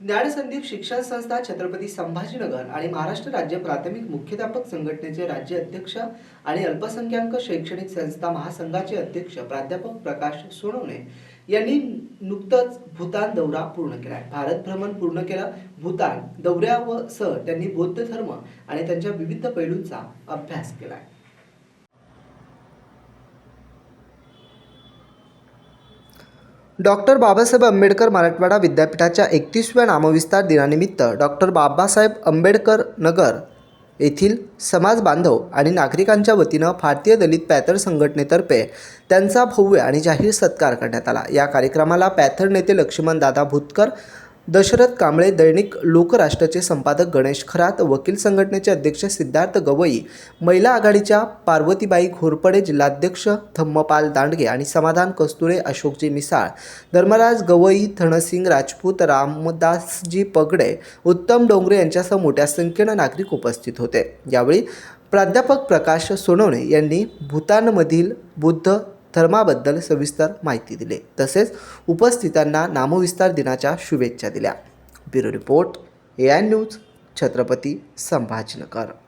ज्ञानसंदीप शिक्षण संस्था छत्रपती संभाजीनगर आणि महाराष्ट्र राज्य प्राथमिक मुख्याध्यापक संघटनेचे राज्य अध्यक्ष आणि अल्पसंख्याक शैक्षणिक संस्था महासंघाचे अध्यक्ष प्राध्यापक प्रकाश सोनवणे यांनी नुकतंच भूतान दौरा पूर्ण केला भारत भ्रमण पूर्ण केलं भूतान दौऱ्यावर सह त्यांनी बौद्ध धर्म आणि त्यांच्या विविध पैलूंचा अभ्यास केला आहे डॉक्टर बाबासाहेब आंबेडकर मराठवाडा विद्यापीठाच्या एकतीसव्या नामविस्तार दिनानिमित्त डॉक्टर बाबासाहेब आंबेडकर नगर येथील समाज बांधव आणि नागरिकांच्या वतीनं भारतीय दलित पॅथर संघटनेतर्फे त्यांचा भव्य आणि जाहीर सत्कार करण्यात आला. या कार्यक्रमाला पॅथर नेते लक्ष्मण दादा भूतकर दशरथ कांबळे दैनिक लोकराष्ट्राचे संपादक गणेश खरात वकील संघटनेचे अध्यक्ष सिद्धार्थ गवई महिला आघाडीच्या पार्वतीबाई घोरपडे जिल्हाध्यक्ष धम्मपाल दांडगे आणि समाधान कस्तुरे अशोकजी मिसाळ धर्मराज गवई धनसिंग राजपूत रामदासजी पगडे उत्तम डोंगरे यांच्यासह मोठ्या संख्येनं नागरिक उपस्थित होते. यावेळी प्राध्यापक प्रकाश सोनवणे यांनी भूतानमधील बुद्ध धर्माबद्दल सविस्तर माहिती दिली. तसेच उपस्थितांना नामविस्तार दिनाच्या शुभेच्छा दिल्या. Bureau report A I news Chhatrapati Sambhajinagar.